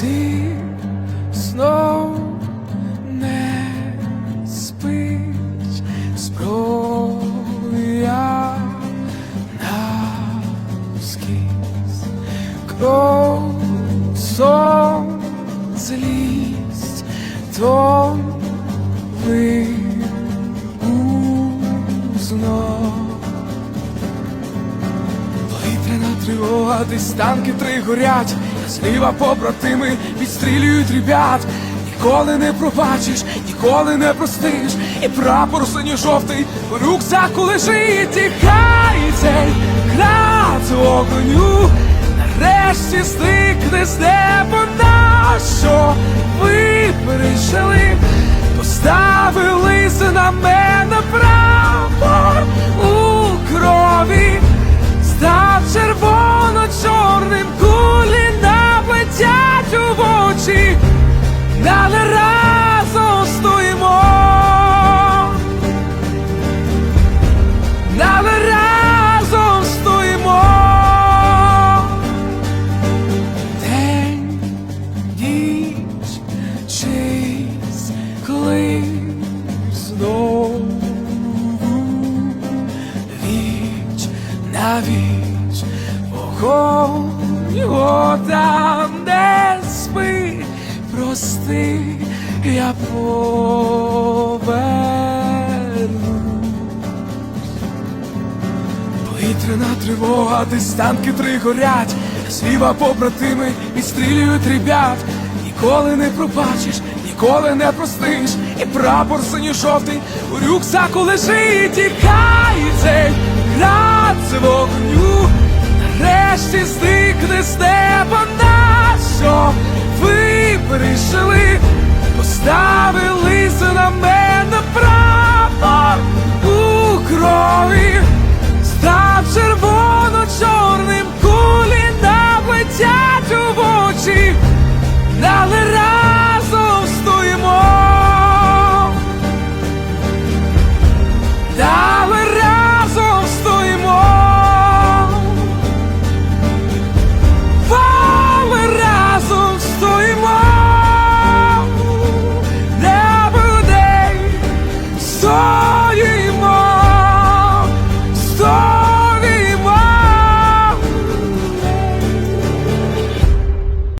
ти знов не спить зброя навскіз кров сон злість, то ви. Повітряна тривога, десь танки три горять, зліва побратими відстрілюють ребят. Ніколи не пробачиш, ніколи не простиш, і прапор синьо-жовтий в рюкзаку лежить, тікай цей град огоню, нарешті зникне з неба на що ви перейшли, поставили на мене віч на вогонь його там не спи, прости, я поверну. Повітряна тривога, десь танки три горять, зліва побратими відстрілюють ребят. Ніколи не пробачиш, ніколи не простиш, і прапор синьо-жовтий у рюкзаку лежить, град з вогню, нарешті зникне з неба на що ви прийшли, поставили